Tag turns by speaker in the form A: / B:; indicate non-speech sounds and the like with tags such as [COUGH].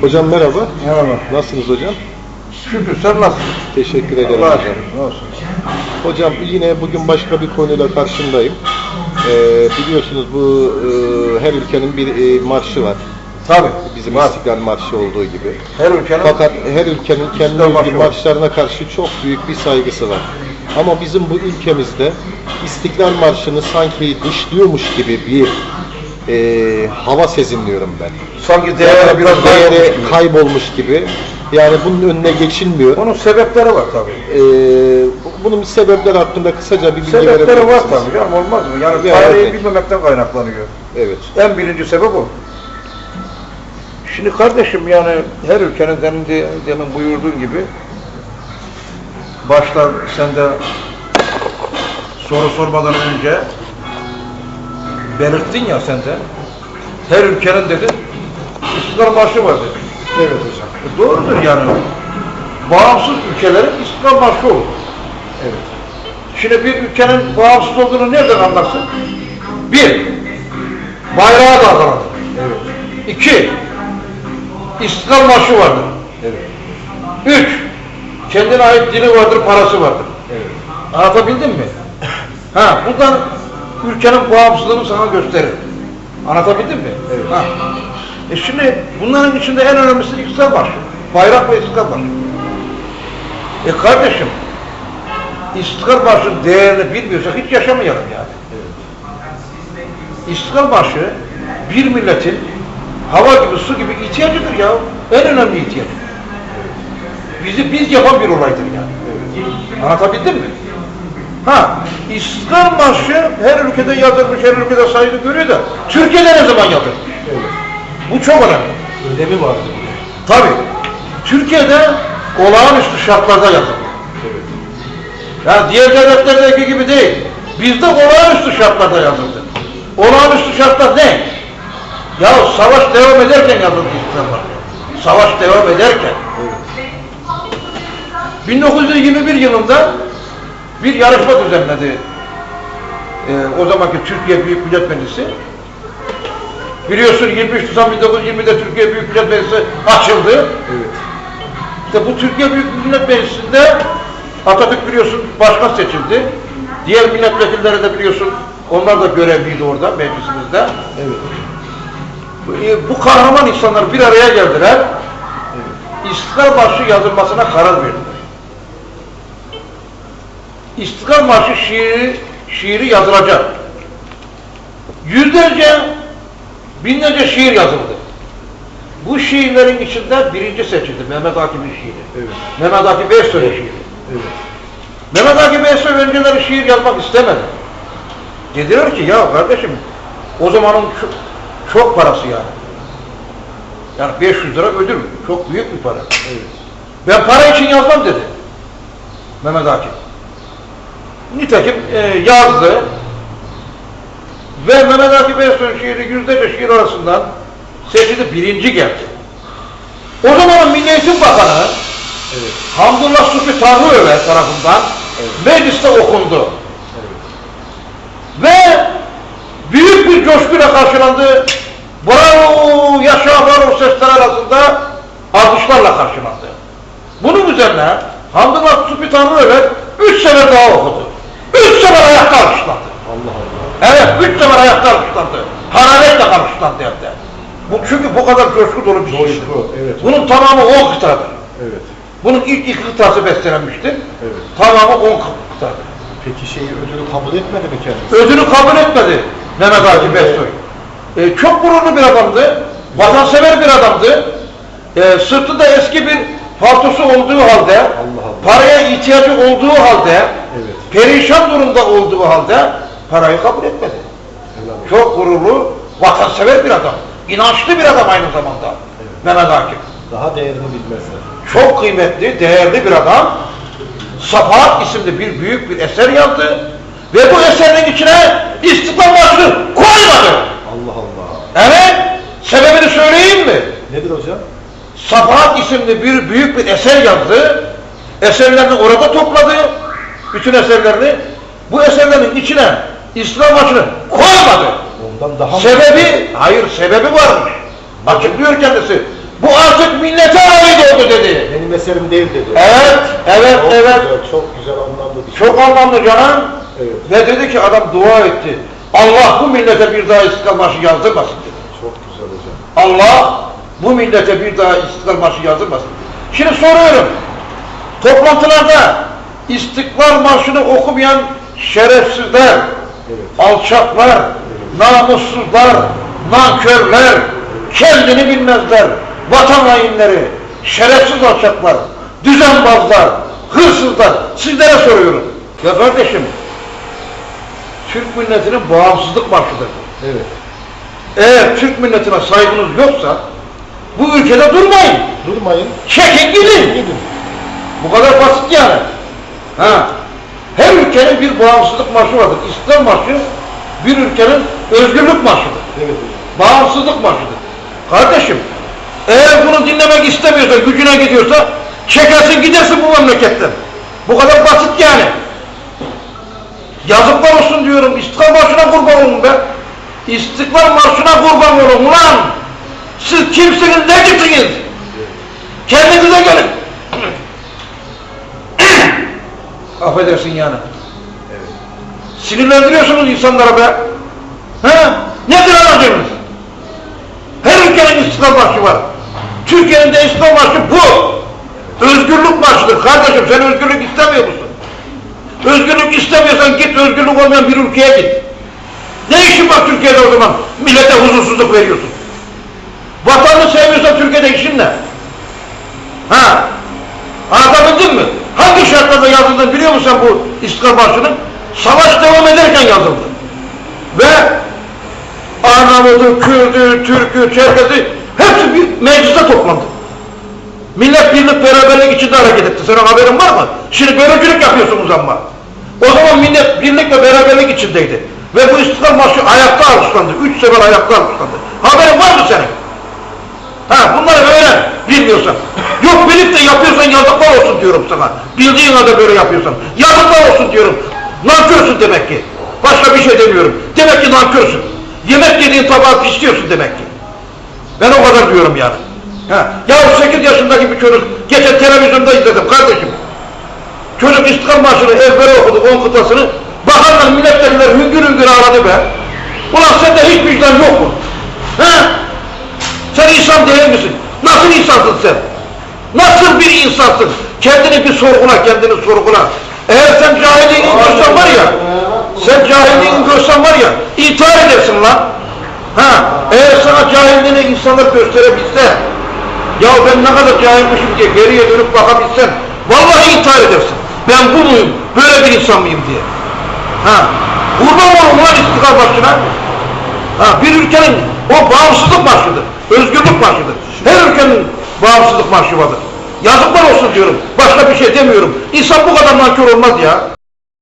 A: Hocam merhaba.
B: Merhaba.
A: Nasılsınız hocam?
B: Şükür sen nasılsın?
A: Teşekkür ederim
B: Allah'a
A: hocam.
B: Olsun.
A: Hocam yine bugün başka bir konuyla karşındayım. Ee, biliyorsunuz bu e, her ülkenin bir e, marşı var.
B: Tabii.
A: Bizim
B: var.
A: İstiklal Marşı olduğu gibi.
B: Her ülkenin
A: Fakat her ülkenin kendi
B: Marşı
A: marşlarına karşı çok büyük bir saygısı var. Ama bizim bu ülkemizde İstiklal Marşı'nı sanki dışlıyormuş gibi bir e, hava sezinliyorum ben.
B: sanki değeri biraz
A: değeri
B: kaybolmuş.
A: gibi. Yani bunun önüne geçilmiyor.
B: Bunun sebepleri var tabii.
A: Ee, bunun sebepleri hakkında kısaca bir bilgi
B: Sebepleri
A: verebilir
B: var
A: misiniz?
B: tabii canım olmaz mı? Yani
A: Bir
B: tarihi
A: örnek.
B: bilmemekten kaynaklanıyor.
A: Evet.
B: En birinci sebep o. Şimdi kardeşim yani her ülkenin demin, de, demin buyurduğun gibi başta sen de soru sormadan önce belirttin ya sen de her ülkenin dedin İstiklal Marşı var dedin.
A: Evet hocam.
B: E doğrudur yani. Bağımsız ülkelerin İstiklal Marşı olur.
A: Evet.
B: Şimdi bir ülkenin bağımsız olduğunu nereden anlarsın? Bir, bayrağı dalgalanır.
A: Evet.
B: İki, İstiklal Marşı vardır.
A: Evet.
B: Üç, kendine ait dili vardır, parası vardır.
A: Evet.
B: Anlatabildim mi? [LAUGHS] Ha, buradan ülkenin bağımsızlığını sana gösterir. Anlatabildim mi?
A: Evet.
B: Ha. E şimdi bunların içinde en önemlisi İstiklal Marşı. Bayrak ve İstiklal Marşı. E kardeşim, İstiklal Marşı'nın değerini bilmiyorsak hiç yaşamayalım yani. İstiklal Marşı bir milletin hava gibi, su gibi ihtiyacıdır ya. En önemli ihtiyacı. Bizi biz yapan bir olaydır yani. Anlatabildim mi? Ha, İstiklal Marşı her ülkede yazılmış, her ülkede saygı görüyor da Türkiye'de ne zaman yazılmış?
A: Evet.
B: Bu çok önemli.
A: Önemi vardı.
B: Tabii. Türkiye'de olağanüstü şartlarda yazılmış.
A: Evet.
B: Yani diğer devletlerdeki gibi değil. Bizde olağanüstü şartlarda yazıldı. Olağanüstü şartlar ne? Ya savaş devam ederken yazıldı İstiklal Marşı. Savaş devam ederken. 1921 yılında bir yarışma düzenledi. Ee, o zamanki Türkiye Büyük Millet Meclisi. Biliyorsun 23 Nisan 1920'de Türkiye Büyük Millet Meclisi açıldı.
A: Evet.
B: İşte bu Türkiye Büyük Millet Meclisi'nde Atatürk biliyorsun başkan seçildi. Diğer milletvekilleri de biliyorsun onlar da görevliydi orada meclisimizde.
A: Evet.
B: Bu, e, kahraman insanlar bir araya geldiler. İstiklal Marşı yazılmasına karar verdiler. İstiklal Marşı şiiri, şiiri yazılacak. Yüzlerce, binlerce şiir yazıldı. Bu şiirlerin içinde birinci seçildi Mehmet Akif'in şiiri.
A: Evet.
B: Mehmet Akif Ersoy'un şiiri.
A: Evet.
B: Mehmet Akif Ersoy önceleri şiir yazmak istemedi. Dediler ki ya kardeşim o zamanın çok, çok parası yani. Yani 500 lira ödül. Çok büyük bir para.
A: Evet.
B: Ben para için yazmam dedi. Mehmet Akif. Nitekim e, yazdı. Ve Mehmet Akif Ersoy'un şiiri yüzlerce şiir arasından seçildi birinci geldi. O zamanın Milli Eğitim Bakanı
A: Evet.
B: Hamdullah Sufi Tanrıöver tarafından
A: Evet.
B: mecliste okundu.
A: Evet.
B: Ve büyük bir coşkuyla karşılandı. Bravo, yaşa bravo sesler arasında alkışlarla karşılandı. Bunun üzerine Hamdullah Sufi Tanrıöver üç sefer daha okudu. Üç sefer ayakta alkışlandı.
A: Allah Allah.
B: Evet, üç sefer ayakta alkışlandı. Hararetle alkışlandı hem de. Bu çünkü bu kadar coşku dolu bir.
A: Coşku, evet.
B: Bunun tamamı on kıtadır.
A: Evet.
B: Bunun ilk iki kıtası bestelenmiştir.
A: Evet.
B: Tamamı on kıtadır.
A: Peki şeyi ödülü kabul etmedi mi kendisi?
B: Ödülü kabul etmedi Mehmet Akif Ersoy. E, çok gururlu bir adamdı. Vatansever bir adamdı. E, sırtında eski bir paltosu olduğu halde,
A: Allah.
B: paraya ihtiyacı olduğu halde. Perişan durumda olduğu halde parayı kabul etmedi.
A: Olsun.
B: Çok gururlu, vatansever bir adam. İnançlı bir adam aynı zamanda. Mehmet Akif.
A: Daha değerini bilmezler.
B: Çok kıymetli, değerli bir adam. Safahat isimli bir büyük bir eser yazdı. Ve bu eserin içine İstiklal Marşı'nı koymadı.
A: Allah Allah.
B: Evet, sebebini söyleyeyim mi?
A: Nedir hocam?
B: Safahat isimli bir büyük bir eser yazdı. Eserlerini orada topladı. Bütün eserlerini. Bu eserlerin içine İslam Marşı'nı koymadı.
A: Ondan daha mı?
B: Sebebi, hayır sebebi varmış. Açıklıyor kendisi. Bu artık millete ait oldu dedi.
A: Benim eserim değil dedi.
B: Evet, evet,
A: Çok
B: evet.
A: güzel, çok güzel anlamlı bir şey.
B: Çok anlamlı canım.
A: Evet.
B: Ve dedi ki adam dua etti. Allah bu millete bir daha İstiklal Marşı yazdırmasın dedi.
A: Çok güzel hocam.
B: Allah bu millete bir daha İstiklal Marşı yazdırmasın. Şimdi soruyorum. Toplantılarda İstiklal Marşı'nı okumayan şerefsizler, alçaklar, namussuzlar, nankörler, kendini bilmezler, vatan hainleri, şerefsiz alçaklar, düzenbazlar, hırsızlar, sizlere soruyorum. Ya kardeşim, Türk milletinin bağımsızlık marşıdır.
A: Evet.
B: Eğer Türk milletine saygınız yoksa, bu ülkede durmayın.
A: Durmayın.
B: Çekin gidin.
A: Gidin.
B: Bu kadar basit yani. Ha. Her ülkenin bir bağımsızlık marşı vardır. İslam marşı bir ülkenin özgürlük marşıdır.
A: Evet.
B: Bağımsızlık marşıdır. Kardeşim, eğer bunu dinlemek istemiyorsa, gücüne gidiyorsa, çekersin gidersin bu memleketten. Bu kadar basit yani. Yazıklar olsun diyorum, İstiklal Marşı'na kurban olun be. İstiklal Marşı'na kurban olun ulan. Siz kimsiniz, necisiniz? Kendinize Affedersin yani. Sinirlendiriyorsunuz insanlara be. He? Nedir amacınız? Her ülkenin İstiklal Marşı var. Türkiye'nin de İstiklal Marşı bu. Özgürlük marşıdır. Kardeşim sen özgürlük istemiyor musun? Özgürlük istemiyorsan git özgürlük olmayan bir ülkeye git. Ne işin var Türkiye'de o zaman? Millete huzursuzluk veriyorsun. Vatanını sevmiyorsan Türkiye'de işin ne? Ha? Anlatabildim mi? Hangi şartlarda yazıldığını biliyor musun bu İstiklal Marşı'nın? Savaş devam ederken yazıldı. Ve Arnavut'u, Kürt'ü, Türk'ü, Çerkez'i hepsi bir mecliste toplandı. Millet birlik beraberlik içinde hareket etti. Senin haberin var mı? Şimdi bölücülük yapıyorsunuz ama. O zaman millet birlik ve beraberlik içindeydi. Ve bu İstiklal Marşı ayakta alkışlandı. Üç sefer ayakta alkışlandı. Haberin var mı senin? Ha bunları öğren bilmiyorsan. Yok bilip de yapıyorsan yazıklar olsun diyorum sana. Bildiğin halde böyle yapıyorsan. Yazıklar olsun diyorum. Nankörsün demek ki. Başka bir şey demiyorum. Demek ki nankörsün. Yemek yediğin tabağı pisliyorsun demek ki. Ben o kadar diyorum yani. Ha. Ya 8 yaşındaki bir çocuk geçen televizyonda izledim kardeşim. Çocuk İstiklal Marşı'nı ezbere okudu 10 kıtasını. Bakanlar milletvekiller hüngür hüngür ağladı be. Ulan sende hiç vicdan yok mu? He? Sen insan değil misin? Nasıl insansın sen? Nasıl bir insansın? Kendini bir sorgula, kendini sorgula. Eğer sen cahilliğini görsen var ya, sen cahilliğini görsen var ya, intihar edersin lan. Ha, eğer sana cahilliğini insanlar gösterebilse, ya ben ne kadar cahilmişim diye geriye dönüp bakabilsen, vallahi intihar edersin. Ben bu muyum, böyle bir insan mıyım diye. Ha, kurban olun lan istiklal başına. Ha, bir ülkenin o bağımsızlık marşıdır. Özgürlük marşıdır. Her ülkenin bağımsızlık marşı vardır. Yazıklar olsun diyorum. Başka bir şey demiyorum. İnsan bu kadar nankör olmaz ya.